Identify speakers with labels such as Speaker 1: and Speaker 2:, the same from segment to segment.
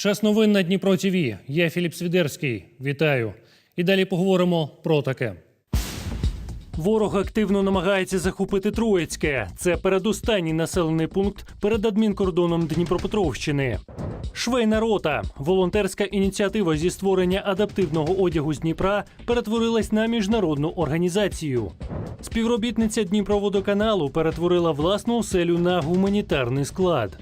Speaker 1: Час новин на Дніпро ТВ. Я Філіп Свідерський. Вітаю. І далі поговоримо про таке. Ворог активно намагається захопити Троїцьке. Це передостанній населений пункт перед адмінкордоном Дніпропетровщини. Швейна рота волонтерська ініціатива зі створення адаптивного одягу з Дніпра перетворилась на міжнародну організацію. Співробітниця Дніпроводоканалу перетворила власну оселю на гуманітарний склад.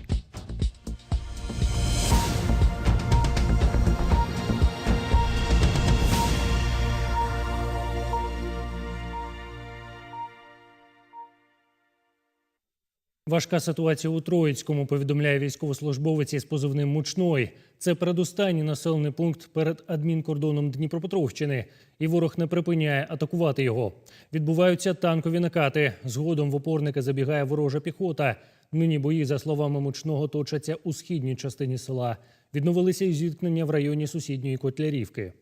Speaker 1: Важка ситуація у Троїцькому, повідомляє військовослужбовець із позивним Мучной. Це передостанній населений пункт перед адмінкордоном Дніпропетровщини, і ворог не припиняє атакувати його. Відбуваються танкові накати. Згодом в опорника забігає ворожа піхота. Нині бої, за словами Мучного, точаться у східній частині села. Відновилися і зіткнення в районі сусідньої Котлярівки.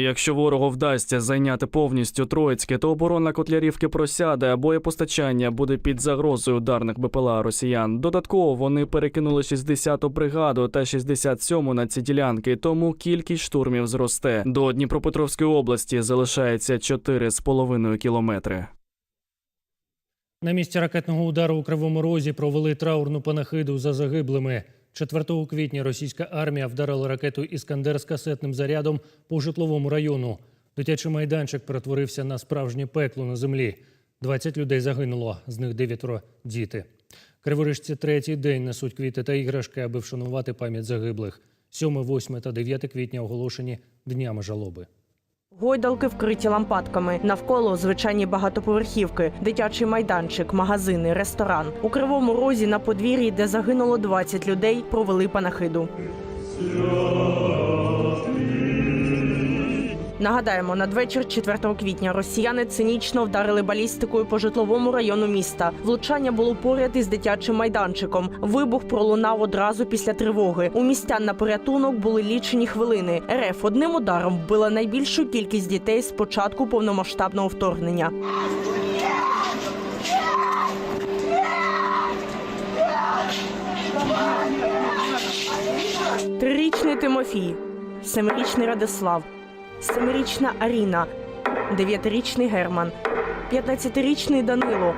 Speaker 2: Якщо ворогу вдасться зайняти повністю Троїцьке, то оборона Котлярівки просяде, а боєпостачання буде під загрозою ударних БПЛА росіян. Додатково вони перекинули 60-ту бригаду та 67-му на ці ділянки, тому кількість штурмів зросте. До Дніпропетровської області залишається 4,5 кілометри.
Speaker 1: На місці ракетного удару у Кривому Розі провели траурну панахиду за загиблими. 4 квітня російська армія вдарила ракету «Іскандер» з касетним зарядом по житловому району. Дитячий майданчик перетворився на справжнє пекло на землі. 20 людей загинуло, з них дев'ятеро – діти. Криворижці третій день несуть квіти та іграшки, аби вшанувати пам'ять загиблих. 7, 8 та 9 квітня оголошені днями жалоби.
Speaker 3: Гойдалки вкриті лампадками. Навколо звичайні багатоповерхівки, дитячий майданчик, магазини, ресторан. У кривому розі на подвір'ї, де загинуло 20 людей, провели панахиду. Нагадаємо, надвечір 4 квітня росіяни цинічно вдарили балістикою по житловому району міста. Влучання було поряд із дитячим майданчиком. Вибух пролунав одразу після тривоги. У містян на порятунок були лічені хвилини. РФ одним ударом вбила найбільшу кількість дітей з початку повномасштабного вторгнення. Трирічний Тимофій, семирічний Радислав, семирічна Аріна, дев'ятирічний Герман, 15-річний Данило,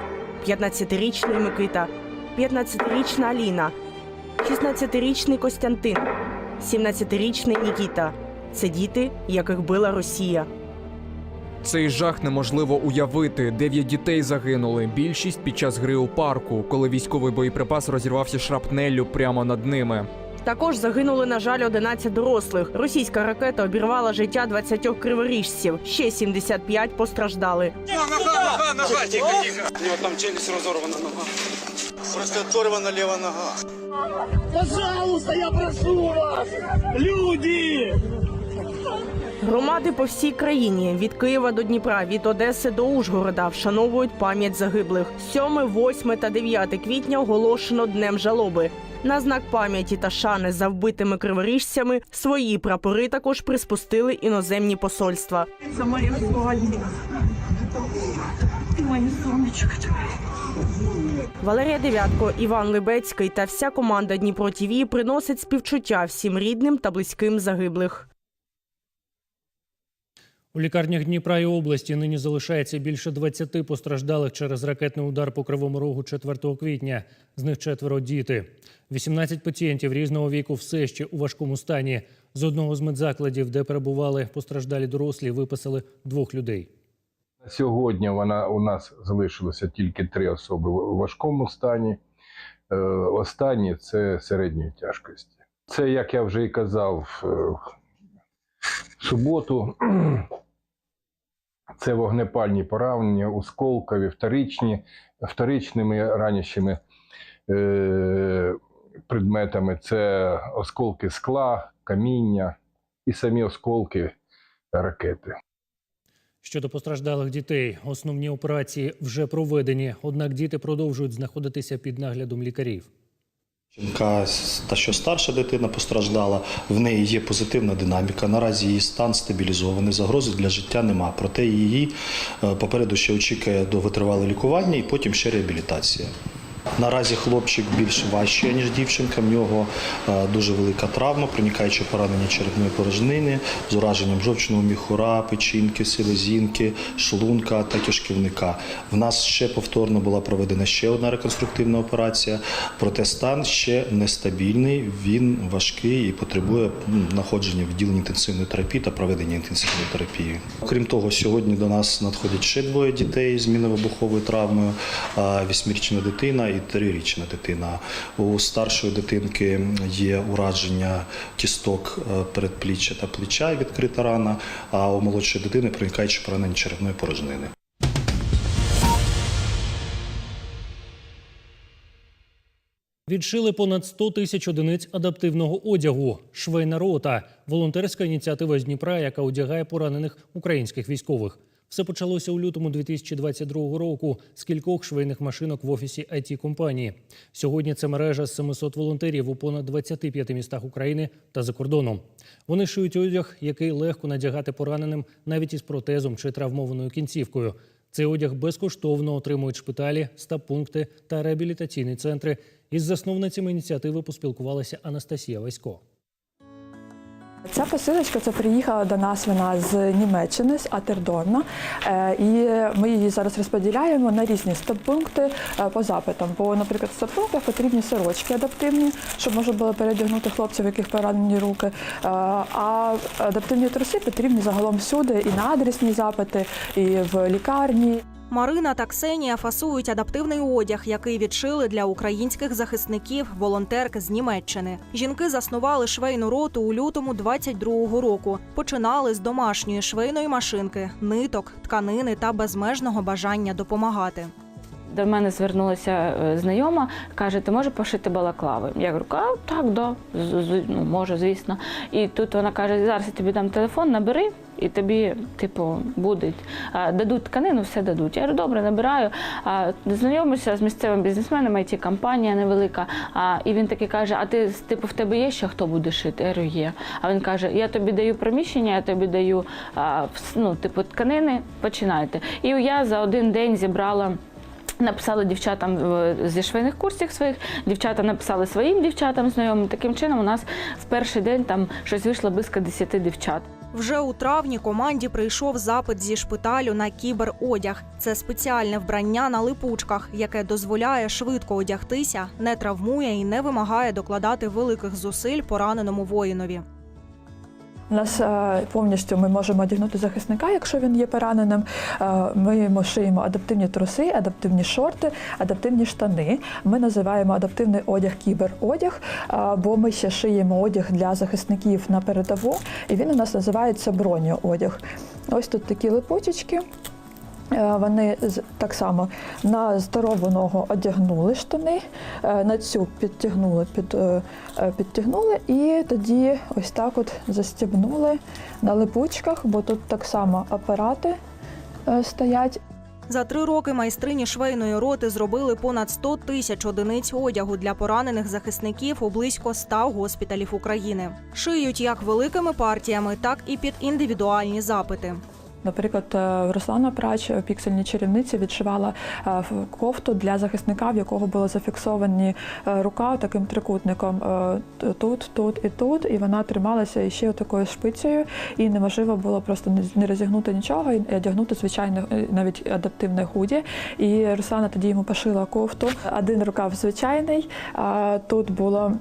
Speaker 3: 15-річний Микита, 15-річна Аліна, 16-річний Костянтин, 17-річний Нікіта. Це діти, яких била Росія.
Speaker 4: Цей жах неможливо уявити. Дев'ять дітей загинули. Більшість під час гри у парку, коли військовий боєприпас розірвався шрапнеллю прямо над ними.
Speaker 3: Також загинули, на жаль, 11 дорослих. Російська ракета обірвала життя 20 криворіжців. Ще 75 постраждали.
Speaker 5: Нога, нога, нога, тихо, тихо. У него там челюсть разорвана нога. Просто оторвана левая нога.
Speaker 6: Пожалуйста, я прошу вас! Люди!
Speaker 3: Громади по всій країні від Києва до Дніпра, від Одеси до Ужгорода вшановують пам'ять загиблих. 7, 8 та 9 квітня оголошено днем жалоби. На знак пам'яті та шани за вбитими криворіжцями свої прапори також приспустили іноземні посольства.
Speaker 7: Це моє сьогодні. Моє сонечко.
Speaker 3: Валерія Дев'ятко, Іван Либецький та вся команда Дніпро ТІВІ приносить співчуття всім рідним та близьким загиблих.
Speaker 1: У лікарнях Дніпра і області нині залишається більше 20 постраждалих через ракетний удар по Кривому Рогу 4 квітня. З них четверо діти. 18 пацієнтів різного віку все ще у важкому стані. З одного з медзакладів, де перебували постраждалі дорослі, виписали двох людей.
Speaker 8: Сьогодні вона у нас залишилося тільки три особи в важкому стані. Е, Останні це середньої тяжкості. Це, як я вже і казав, е, суботу. Це вогнепальні поранення, осколкові, вторичні, вторичними ранящими е, предметами. Це осколки скла, каміння і самі осколки ракети.
Speaker 1: Щодо постраждалих дітей, основні операції вже проведені, однак діти продовжують знаходитися під наглядом лікарів.
Speaker 9: Жінка та що старша дитина постраждала, в неї є позитивна динаміка. Наразі її стан стабілізований, загрози для життя нема. Проте її е, попереду ще очікує довготривале лікування і потім ще реабілітація. Наразі хлопчик більш важчий, ніж дівчинка. В нього е, дуже велика травма, проникаюче поранення черепної порожнини з ураженням жовчного міхура, печінки, селезінки, шлунка та кишківника. В нас ще повторно була проведена ще одна реконструктивна операція, проте стан ще нестабільний, він важкий і потребує знаходження в відділенні інтенсивної терапії та проведення інтенсивної терапії. Окрім того, сьогодні до нас надходять ще двоє дітей з мінно-вибуховою травмою, вісьмирічна дитина і трирічна дитина. У старшої дитинки є ураження кісток е, передпліччя та плеча, і відкрита рана, а у молодшої дитини проникаюче поранення черепної порожнини.
Speaker 1: Відшили понад 100 тисяч одиниць адаптивного одягу. Швейна рота волонтерська ініціатива з Дніпра, яка одягає поранених українських військових. Все почалося у лютому 2022 року з кількох швейних машинок в офісі it компанії. Сьогодні це мережа з 700 волонтерів у понад 25 містах України та за кордоном. Вони шиють одяг, який легко надягати пораненим навіть із протезом чи травмованою кінцівкою. Цей одяг безкоштовно отримують шпиталі, стаб-пункти та реабілітаційні центри. Із засновницями ініціативи поспілкувалася Анастасія Васько.
Speaker 10: Ця посилочка це приїхала до нас вона з Німеччини, з Атердорна. Е, І ми її зараз розподіляємо на різні стаб-пункти е, по запитам. Бо, наприклад, в стаб-пунктах потрібні сорочки адаптивні, щоб можна було передягнути хлопців, яких поранені руки. Е, А адаптивні труси потрібні загалом всюди, і на адресні запити, і в лікарні.
Speaker 11: Марина та Ксенія фасують адаптивний одяг, який відшили для українських захисників, волонтерки з Німеччини. Жінки заснували швейну роту у лютому 22-го року. Починали з домашньої швейної машинки, ниток, тканини та безмежного бажання допомагати.
Speaker 12: До мене звернулася е, знайома, каже, ти можеш пошити балаклави? Я говорю, а, так, да, ну, можу, звісно. І тут вона каже, зараз я тобі дам телефон, набери, і тобі, типу, будуть. Дадуть тканину, все дадуть. Я говорю, добре, набираю. Знайомлюся з місцевим бізнесменом, it компанія невелика. І він такий каже: А ти типу в тебе є ще хто буде шити? Я говорю, є. А він каже: Я тобі даю приміщення, я тобі даю ну, типу, тканини, починайте. І я за один день зібрала. Написали дівчатам е, зі швейних курсів своїх, дівчата написали своїм дівчатам знайомим. Таким чином, у нас в перший день там щось вийшло близько 10 дівчат.
Speaker 11: Вже у травні команді прийшов запит зі шпиталю на кіберодяг. Це спеціальне вбрання на липучках, яке дозволяє швидко одягтися, не травмує і не вимагає докладати великих зусиль пораненому воїнові.
Speaker 10: Нас е, повністю ми можемо одягнути захисника, якщо він є пораненим. Е, Ми йому шиємо адаптивні труси, адаптивні шорти, адаптивні штани. Ми називаємо адаптивний одяг кіберодяг, е, бо ми ще шиємо одяг для захисників на передову, і він у нас називається броньоодяг. Ось тут такі липучечки. Е, Вони так само на здорову ногу одягнули штани, е, на цю підтягнули, під, е, підтягнули і тоді ось так от застібнули на липучках, бо тут так само апарати стоять.
Speaker 11: За три роки майстрині швейної роти зробили понад 100 тисяч одиниць одягу для поранених захисників у близько 100 госпіталів України. Шиють як великими партіями, так і під індивідуальні запити.
Speaker 10: Наприклад, е, Руслана Прач, е, піксельні чарівниці, відшивала е, кофту для захисника, в якого були зафіксовані рука таким трикутником тут, тут і тут. І вона трималася ще такою шпицею, і неможливо було просто не- розігнути нічого і одягнути звичайне навіть адаптивне худі. І Руслана тоді йому пошила кофту. Один рукав звичайний, а тут було.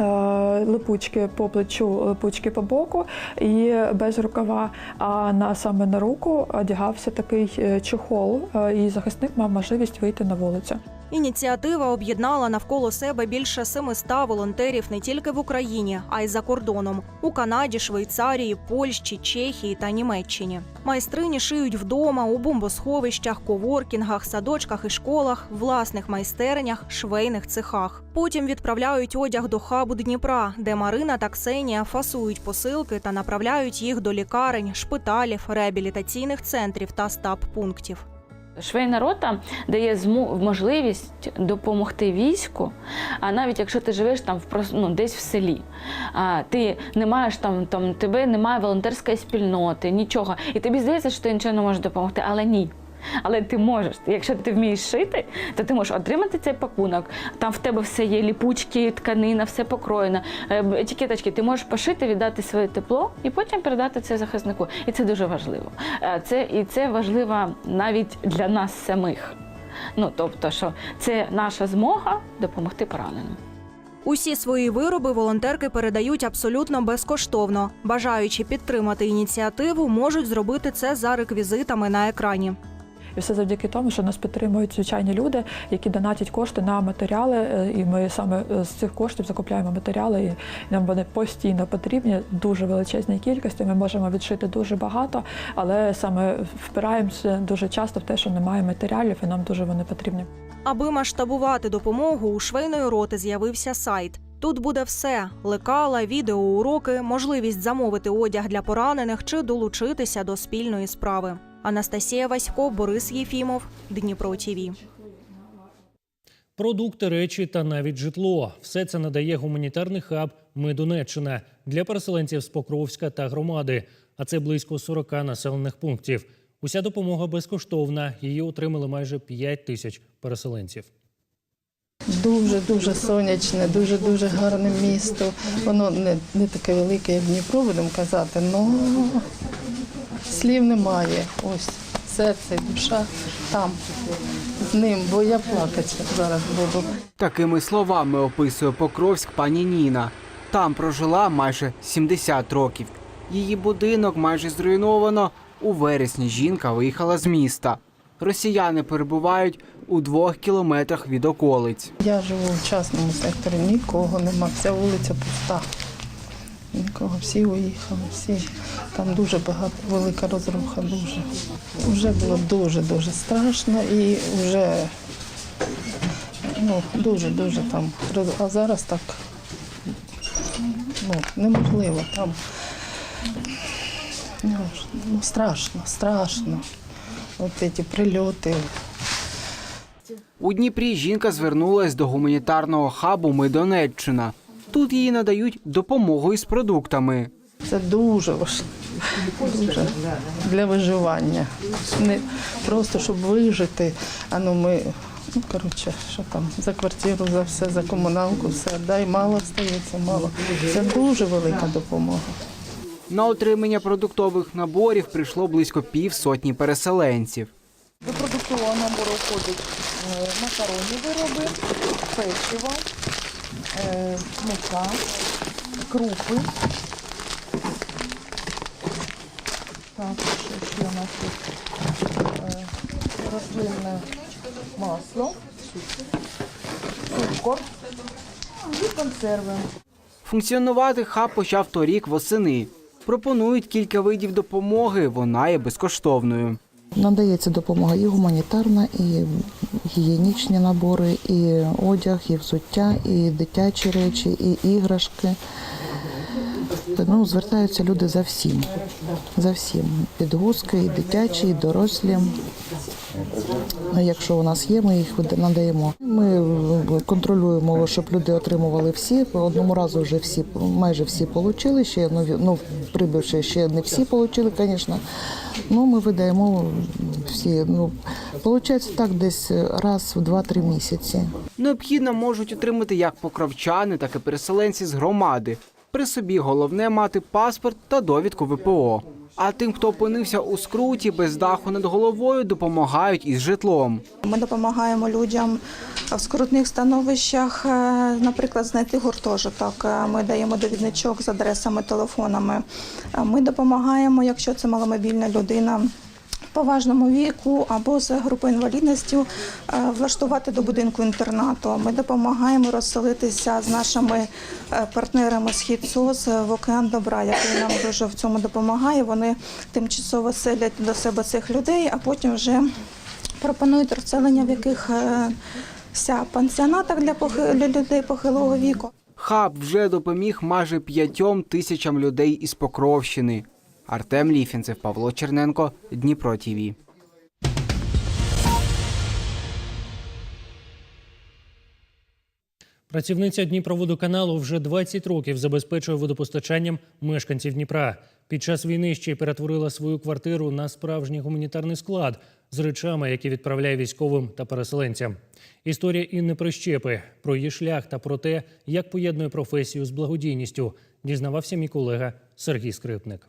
Speaker 10: Е, Липучки по плечу, липучки по боку і без рукава. А на саме на руку одягався такий е, чохол, е, і захисник мав можливість вийти на вулицю.
Speaker 11: Ініціатива об'єднала навколо себе більше 700 волонтерів не тільки в Україні, а й за кордоном у Канаді, Швейцарії, Польщі, Чехії та Німеччині. Майстрині шиють вдома у бомбосховищах, коворкінгах, садочках і школах, власних майстернях, швейних цехах. Потім відправляють одяг до хабу Дніпра, де Марина та Ксенія фасують посилки та направляють їх до лікарень, шпиталів, реабілітаційних центрів та стаб-пунктів.
Speaker 12: Швейна рота дає зму- можливість допомогти війську, а навіть якщо ти живеш там в ну, десь в селі, а, ти не маєш там, там тебе немає волонтерської спільноти, нічого. І тобі здається, що ти нічого не можеш допомогти, але ні. Але ти можеш. Якщо ти вмієш шити, то ти можеш отримати цей пакунок. Там в тебе все є ліпучки, тканина, все покроєно, е, етикеточки. Ти можеш пошити, віддати своє тепло і потім передати це захиснику. І це дуже важливо. Е, Це і це важливо навіть для нас самих. Ну тобто, що це наша змога допомогти пораненим.
Speaker 11: Усі свої вироби волонтерки передають абсолютно безкоштовно. Бажаючи підтримати ініціативу, можуть зробити це за реквізитами на екрані.
Speaker 10: І все завдяки тому, що нас підтримують звичайні люди, які донатять кошти на матеріали. е, І ми саме е, з цих коштів закупляємо матеріали, і нам вони постійно потрібні, дуже величезній кількості. Ми можемо відшити дуже багато, але саме впираємося дуже часто в те, що немає матеріалів, і нам дуже вони потрібні.
Speaker 11: Аби масштабувати допомогу, у швейної роти з'явився сайт. Тут буде все: лекала, відеоуроки, можливість замовити одяг для поранених чи долучитися до спільної справи. Анастасія Васько, Борис Єфімов, Дніпро ТІВІ.
Speaker 1: Продукти, речі та навіть житло все це надає гуманітарний хаб Ми Донеччина для переселенців з Покровська та громади. А це близько 40 населених пунктів. Уся допомога безкоштовна. Її отримали майже 5 тисяч переселенців.
Speaker 13: Дуже дуже сонячне, дуже дуже гарне місто. Воно не, не таке велике, як Дніпро, будемо казати, але слів немає. Ось серце, душа там з ним, бо я плакати зараз буду.
Speaker 14: Такими словами описує Покровськ пані Ніна. Там прожила майже 70 років. Її будинок майже зруйновано. У вересні жінка виїхала з міста. Росіяни перебувають у двох кілометрах від околиць.
Speaker 13: Я живу в частному секторі, нікого нема, вся вулиця пуста. Нікого, всі уїхали, всі. Там дуже багато, велика розруха, дуже. Вже було дуже-дуже страшно і вже ну, дуже-дуже там. А зараз так ну, неможливо там. Ну, ну, страшно, страшно. От ці прильоти.
Speaker 14: У Дніпрі жінка звернулась до гуманітарного хабу Ми Донеччина. Тут їй надають допомогу із продуктами.
Speaker 13: Це дуже важливо. Дуже для виживання. Не просто щоб вижити. А ну ми, ну коротше, що там, за квартиру, за все, за комуналку, все. Дай мало стається, мало. Це дуже велика допомога.
Speaker 14: На отримання продуктових наборів прийшло близько півсотні переселенців.
Speaker 13: До продуктового набору входять е, макаронні вироби, печиво, мука, крупи. Так, ще у нас тут? Е, Рослинне масло, цукор і консерви.
Speaker 14: Функціонувати хаб почав торік восени. Пропонують кілька видів допомоги, вона є безкоштовною.
Speaker 15: Надається допомога і гуманітарна, і гігієнічні набори, і одяг, і взуття, і дитячі речі, і іграшки. Ну, звертаються люди за всім. За всім. Підгузки, і дитячі, і дорослі. Ну, Якщо у нас є, ми їх надаємо. Ми е, контролюємо, щоб люди отримували всі. Одному разу вже всі, майже всі отримали. Ще ну, прибивши, ще не всі отримали, звісно. Ну, ми видаємо всі. Ну, виходить так десь раз в 2-3 місяці.
Speaker 14: Необхідно можуть отримати як покровчани, так і переселенці з громади. При собі головне мати паспорт та довідку ВПО. А тим, хто опинився у скруті без даху над головою, допомагають із житлом.
Speaker 16: Ми допомагаємо людям в скрутних становищах, е, наприклад, знайти гуртожиток. Е, Ми даємо довідничок з адресами, телефонами. Е, Ми допомагаємо, якщо це маломобільна людина. Поважному віку або з групи інвалідності е, влаштувати до будинку інтернату. Ми допомагаємо розселитися з нашими е, партнерами Схід СОС в океан добра, який нам дуже в цьому допомагає. Вони тимчасово селять до себе цих людей, а потім вже пропонують розселення в яких е, пансіонатах для людей похилого віку.
Speaker 14: Хаб вже допоміг майже п'ятьом тисячам людей із Покровщини. Артем Ліфінцев, Павло Черненко, Дніпро ТІВІ.
Speaker 1: Працівниця Дніпроводоканалу вже 20 років забезпечує водопостачанням мешканців Дніпра. Під час війни ще й перетворила свою квартиру на справжній гуманітарний склад з речами, які відправляє військовим та переселенцям. Історія Інни Прищепи про її шлях та про те, як поєднує професію з благодійністю, дізнавався мій колега Сергій Скрипник.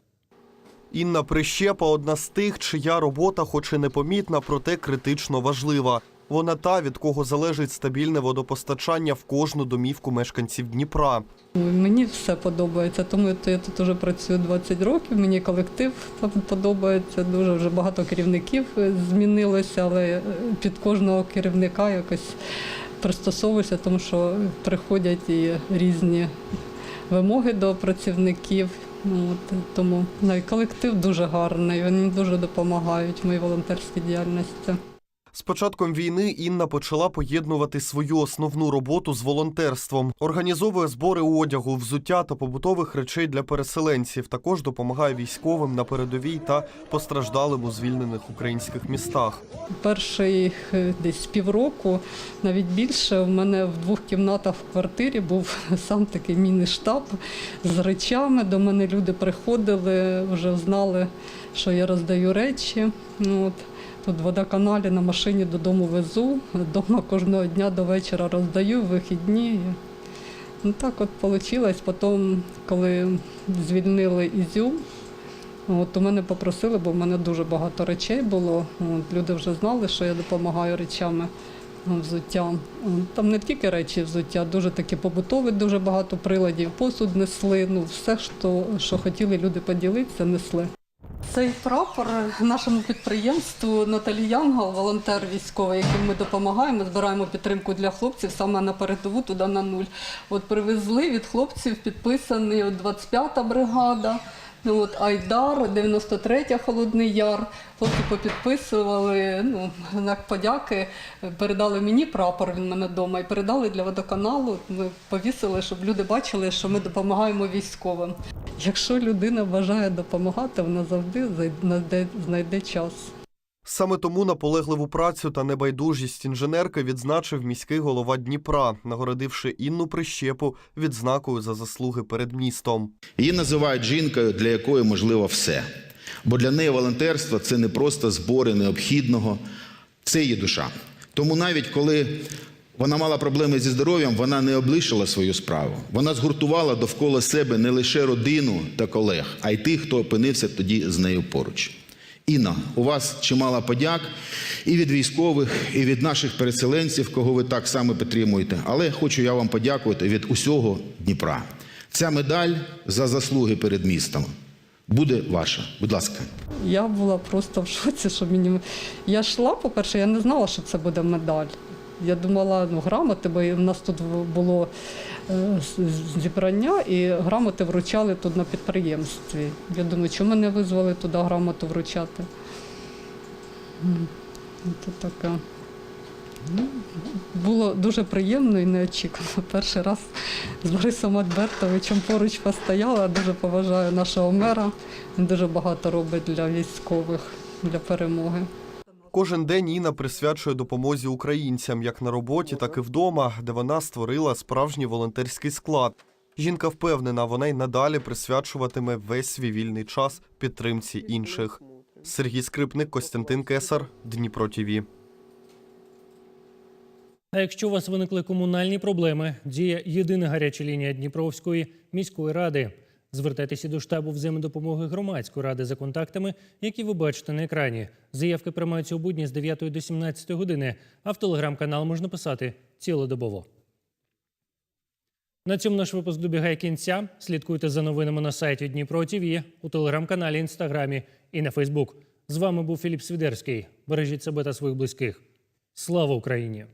Speaker 17: Інна Прищепа одна з тих, чия робота, хоч і непомітна, проте критично важлива. Вона та, від кого залежить стабільне водопостачання в кожну домівку мешканців Дніпра.
Speaker 18: Мені все подобається, тому я тут вже працюю 20 років. Мені колектив подобається. Дуже вже багато керівників змінилося, але під кожного керівника якось пристосовуюся, тому що приходять і різні вимоги до працівників. Ну, От, тому ну, і колектив дуже гарний. Вони дуже допомагають в моїй волонтерській діяльності.
Speaker 17: З початком війни Інна почала поєднувати свою основну роботу з волонтерством, організовує збори одягу, взуття та побутових речей для переселенців. Також допомагає військовим на передовій та постраждалим у звільнених українських містах.
Speaker 18: Перший е, десь півроку, навіть більше, в мене в двох кімнатах в квартирі був сам такий міні-штаб з речами. До мене люди приходили, вже знали, що я роздаю речі. Ну, от. Тут водоканалі на машині додому везу, вдома кожного дня до вечора роздаю, вихідні. Ну так от вийшло. Потім, коли звільнили Ізюм, от у мене попросили, бо в мене дуже багато речей було. От, люди вже знали, що я допомагаю речами ну, взуття. Там не тільки речі взуття, дуже такі побутові, дуже багато приладів, посуд несли, ну все, що, що хотіли люди поділитися, несли. Цей прапор нашому підприємству Наталі Янгал, волонтер військовий, яким ми допомагаємо, збираємо підтримку для хлопців саме на передову, туди на нуль. От привезли від хлопців підписаний от 25-та бригада. Ну, от Айдар, 93-я Холодний Яр. Хлопці попідписували ну, знак подяки, передали мені прапор, він мене вдома, і передали для водоканалу. Ми повісили, щоб люди бачили, що ми допомагаємо військовим. Якщо людина бажає допомагати, вона завжди знайде, знайде час.
Speaker 17: Саме тому наполегливу працю та небайдужість інженерки відзначив міський голова Дніпра, нагородивши Інну Прищепу відзнакою за заслуги перед містом.
Speaker 19: Її називають жінкою, для якої можливо все. Бо для неї волонтерство це не просто збори необхідного, це її душа. Тому навіть коли вона мала проблеми зі здоров'ям, вона не облишила свою справу. Вона згуртувала довкола себе не лише родину та колег, а й тих, хто опинився тоді з нею поруч. Інна, у вас чимало подяк і від військових, і від наших переселенців, кого ви так само підтримуєте. Але хочу я вам подякувати від усього Дніпра. Ця медаль за заслуги перед містом буде ваша. Будь ласка.
Speaker 18: Я була просто в шоці, що мені. Я йшла, по-перше, я не знала, що це буде медаль. Я думала, ну грамоти, бо в нас тут було е, зібрання і грамоти вручали тут на підприємстві. Я думаю, чому мене визвали туди грамоту вручати? Це таке. Ну, було дуже приємно і неочікувано. Перший раз з Борисом Альбертовичем поруч постояла. Дуже поважаю нашого мера. Він дуже багато робить для військових, для перемоги.
Speaker 17: Кожен день Інна присвячує допомозі українцям як на роботі, так і вдома, де вона створила справжній волонтерський склад. Жінка впевнена, вона й надалі присвячуватиме весь свій вільний час підтримці інших. Сергій Скрипник, Костянтин Кесар, Дніпро ТІВІ.
Speaker 1: А якщо у вас виникли комунальні проблеми, діє єдина гаряча лінія Дніпровської міської ради. Звертайтеся до штабу взаємодопомоги громадської ради за контактами, які ви бачите на екрані. Заявки приймаються у будні з 9 до 17 години, а в телеграм-канал можна писати цілодобово. На цьому наш випуск добігає кінця. Слідкуйте за новинами на сайті Дніпро ТВ, у телеграм-каналі, інстаграмі і на Фейсбук. З вами був Філіп Свідерський. Бережіть себе та своїх близьких. Слава Україні!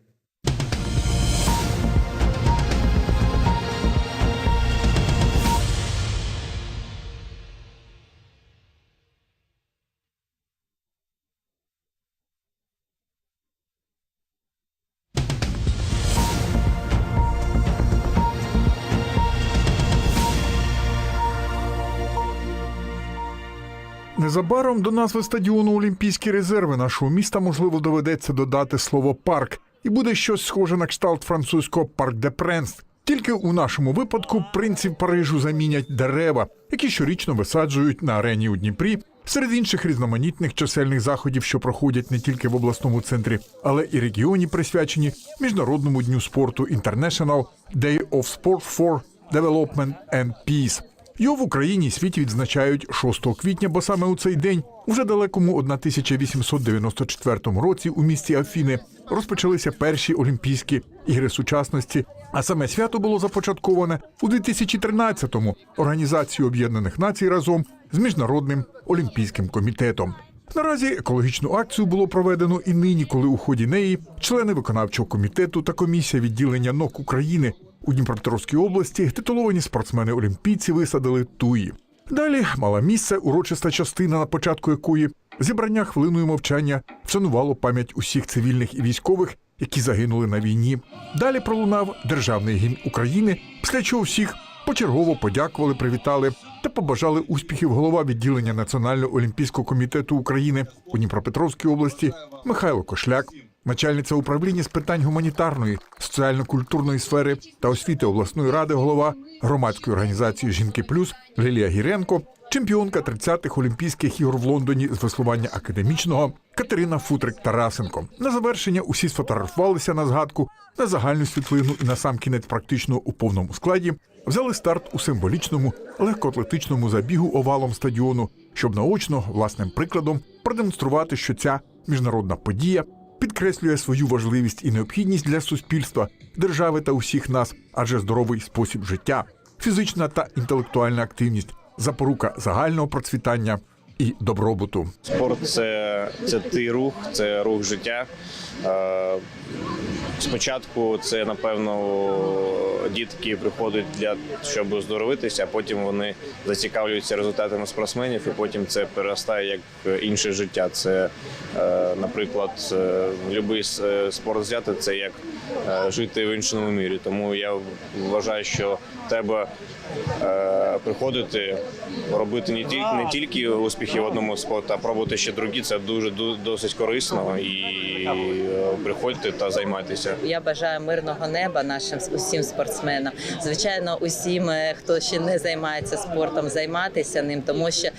Speaker 20: Незабаром до назви стадіону Олімпійські резерви нашого міста можливо доведеться додати слово парк. і буде щось схоже на кшталт французького Парк де Пренс. Тільки у нашому випадку принців Парижу замінять дерева, які щорічно висаджують на арені у Дніпрі, серед інших різноманітних чисельних заходів, що проходять не тільки в обласному центрі, але і регіоні, присвячені міжнародному дню спорту International Day of Sport for Development and Peace. Його в Україні і світі відзначають 6 квітня, бо саме у цей день, уже далекому 1894 році, у місті Афіни розпочалися перші Олімпійські ігри сучасності. А саме свято було започатковане у 2013-му Організацією Об'єднаних Націй разом з Міжнародним олімпійським комітетом. Наразі екологічну акцію було проведено і нині, коли у ході неї члени виконавчого комітету та комісія відділення НОК України у Дніпропетровській області титуловані спортсмени-олімпійці висадили туї. Далі мала місце урочиста частина, на початку якої зібрання хвилиною мовчання вшанувало пам'ять усіх цивільних і військових, які загинули на війні. Далі пролунав державний гімн України, після чого всіх почергово подякували, привітали та побажали успіхів голова відділення Національного олімпійського комітету України у Дніпропетровській області Михайло Кошляк, начальниця управління з питань гуманітарної, соціально-культурної сфери та освіти обласної ради, голова громадської організації Жінки Плюс Лілія Гіренко, чемпіонка 30-х Олімпійських ігор в Лондоні з веслування академічного Катерина Футрик Тарасенко. На завершення усі сфотографувалися на згадку на загальну світлину і на сам кінець практично у повному складі взяли старт у символічному легкоатлетичному забігу овалом стадіону, щоб наочно власним прикладом продемонструвати, що ця міжнародна подія підкреслює свою важливість і необхідність для суспільства, держави та усіх нас, адже здоровий спосіб життя, фізична та інтелектуальна активність, запорука загального процвітання і добробуту.
Speaker 21: Спорт це, це ти рух, це рух життя. Е, Спочатку це напевно дітки приходять для щоб оздоровитися, а потім вони зацікавлюються результатами спортсменів, і потім це переростає як інше життя. Це, е, наприклад, е, будь-який спорт взяти це як жити в іншому мірі. Тому я вважаю, що треба приходити, робити не тільки не тільки успіхи в одному спорті, а пробувати ще другі. Це дуже ду- досить корисно і е, приходьте та займайтеся.
Speaker 22: Я бажаю мирного неба нашим усім спортсменам. Звичайно, усім, е, хто ще не займається спортом, займатися ним, тому що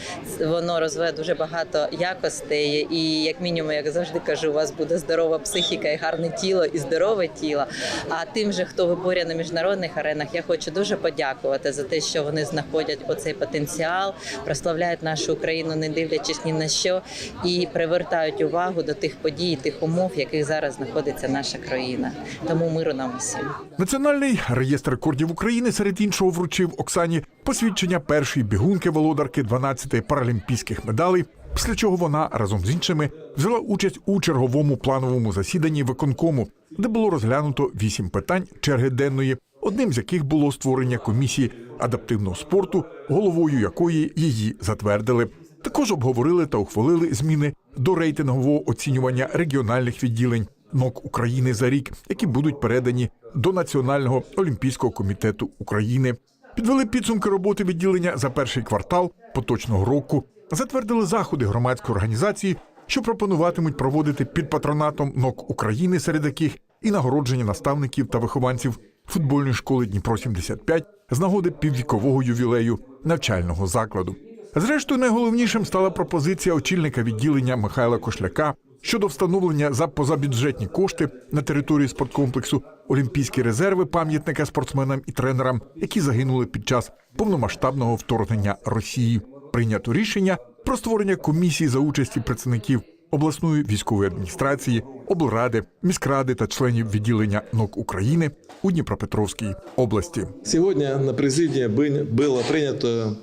Speaker 22: воно розвиває дуже багато якостей. І як мінімум, як завжди кажу, у вас буде здорова психіка і гарне тіло, і здорове тіло. А тим же, хто виборює на міжнародних аренах, я хочу дуже подякувати за те, що вони знаходять оцей потенціал, прославляють нашу Україну, не дивлячись ні на що, і привертають увагу до тих подій, тих умов, в яких зараз знаходиться наша країна. Тому миру нам усім.
Speaker 20: Національний реєстр рекордів України серед іншого вручив Оксані посвідчення першої бігунки володарки 12 паралімпійських медалей. Після чого вона разом з іншими взяла участь у черговому плановому засіданні виконкому, де було розглянуто вісім питань черги денної, одним з яких було створення комісії адаптивного спорту, головою якої її затвердили. Також обговорили та ухвалили зміни до рейтингового оцінювання регіональних відділень НОК України за рік, які будуть передані до Національного олімпійського комітету України. Підвели підсумки роботи відділення за перший квартал поточного року. Затвердили заходи громадської організації, що пропонуватимуть проводити під патронатом НОК України, серед яких і нагородження наставників та вихованців футбольної школи Дніпро 75 з нагоди піввікового ювілею навчального закладу. Зрештою, найголовнішим стала пропозиція очільника відділення Михайла Кошляка щодо встановлення за позабюджетні кошти на території спорткомплексу Олімпійські резерви пам'ятника спортсменам і тренерам, які загинули під час повномасштабного вторгнення Росії. Прийнято рішення про створення комісії за участі представників обласної військової адміністрації, облради, міськради та членів відділення НОК України у Дніпропетровській області.
Speaker 23: Сьогодні на президії було прийнято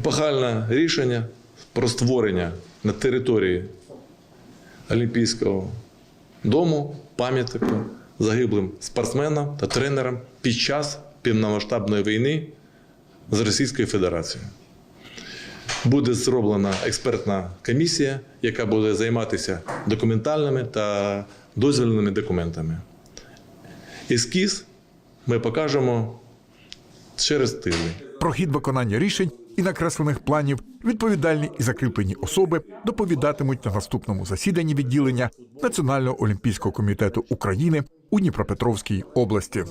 Speaker 23: епохальне рішення про створення на території Олімпійського дому пам'ятника загиблим спортсменам та тренерам під час повномасштабної війни з Російською Федерацією. Буде зроблена експертна комісія, яка буде займатися документальними та дозвільними документами. Ескіз ми покажемо через тиждень.
Speaker 20: Про хід виконання рішень і накреслених планів відповідальні і закріплені особи доповідатимуть на наступному засіданні відділення Національного олімпійського комітету України у Дніпропетровській області.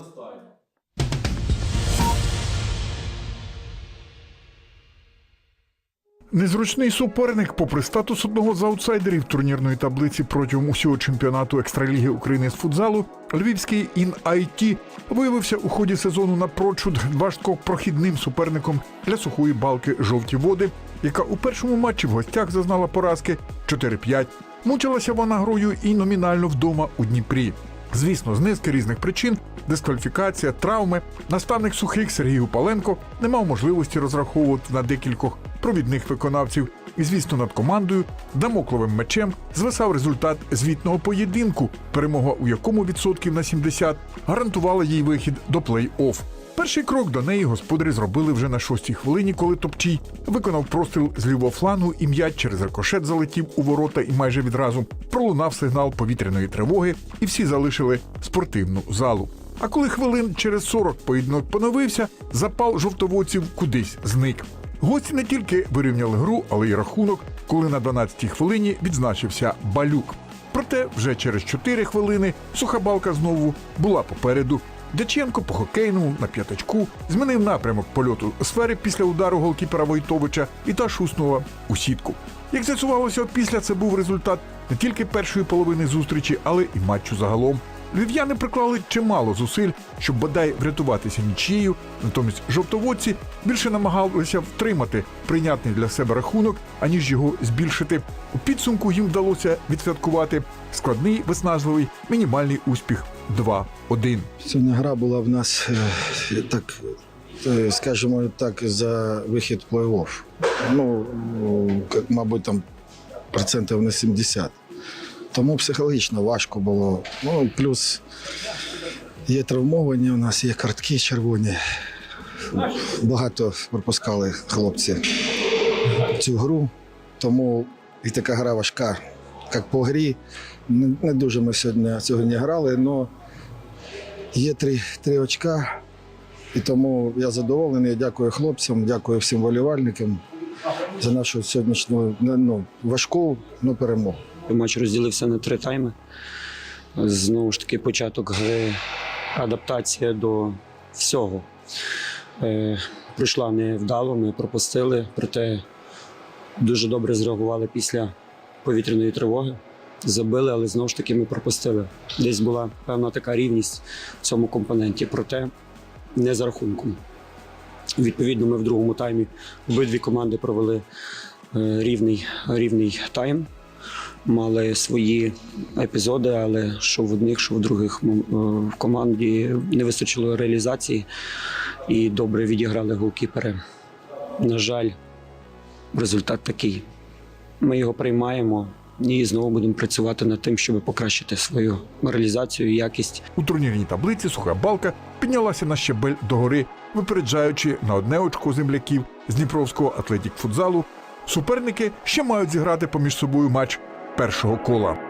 Speaker 20: Незручний суперник, попри статус одного з аутсайдерів турнірної таблиці протягом усього чемпіонату екстраліги України з футзалу, львівський ін IT виявився у ході сезону напрочуд важко прохідним суперником для сухої балки жовті води, яка у першому матчі в гостях зазнала поразки 4-5. Мучилася вона грою і номінально вдома у Дніпрі. Звісно, з низки різних причин дискваліфікація, травми. Наставник сухих Сергій Упаленко не мав можливості розраховувати на декількох провідних виконавців. І, звісно, над командою дамокловим мечем звисав результат звітного поєдинку, перемога у якому відсотків на 70 гарантувала їй вихід до плей-офф. Перший крок до неї господарі зробили вже на шостій хвилині, коли Топчій виконав простріл з лівого флангу і м'яч через рикошет залетів у ворота і майже відразу пролунав сигнал повітряної тривоги, і всі залишили спортивну залу. А коли хвилин через 40 поєдинок поновився, запал жовтоводців кудись зник. Гості не тільки вирівняли гру, але й рахунок, коли на 12-й хвилині відзначився балюк. Проте вже через 4 хвилини суха балка знову була попереду. Дяченко по хокейному на п'ятачку змінив напрямок польоту сфери після удару голкіпера Войтовича і та шуснула у сітку. Як з'ясувалося, після це був результат не тільки першої половини зустрічі, але і матчу загалом. Львів'яни приклали чимало зусиль, щоб бодай врятуватися нічією, натомість жовтоводці більше намагалися втримати прийнятний для себе рахунок, аніж його збільшити. У підсумку їм вдалося відсвяткувати складний, виснажливий, мінімальний успіх 2-1.
Speaker 24: Сьогодні гра була в нас е, так, е, скажімо так, за вихід в плей-офф. Ну, мабуть, там процентів на 70. Тому психологічно важко було. Ну, плюс є травмовані у нас, є картки червоні. Багато пропускали хлопці цю гру. Тому і така гра важка, як по грі. Не, не дуже ми сьогодні, сьогодні грали, але є три, три очка. І тому я задоволений. Дякую хлопцям, дякую всім волівальникам за нашу сьогоднішню ну, важку ну, перемогу.
Speaker 25: Матч розділився на три тайми. Знову ж таки, початок гри, адаптація до всього. Е, пройшла невдало, ми пропустили, проте дуже добре зреагували після повітряної тривоги. Забили, але знову ж таки ми пропустили. Десь була певна така рівність в цьому компоненті, проте не за рахунком. Відповідно, ми в другому таймі обидві команди провели е, рівний, рівний тайм мали свої епізоди, але що в одних, що в других е, в команді не вистачило реалізації і добре відіграли голкіпери. На жаль, результат такий. Ми його приймаємо і знову будемо працювати над тим, щоб покращити свою реалізацію і якість.
Speaker 20: У турнірній таблиці суха балка піднялася на щебель догори, випереджаючи на одне очко земляків з Дніпровського атлетік футзалу. Суперники ще мають зіграти поміж собою матч першого кола.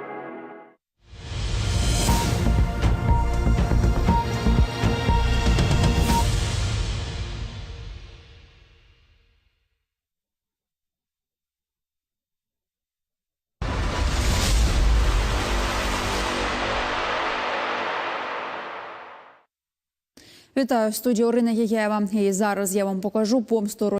Speaker 26: Вітаю в студії Орина Єєва. І зараз я вам покажу помсту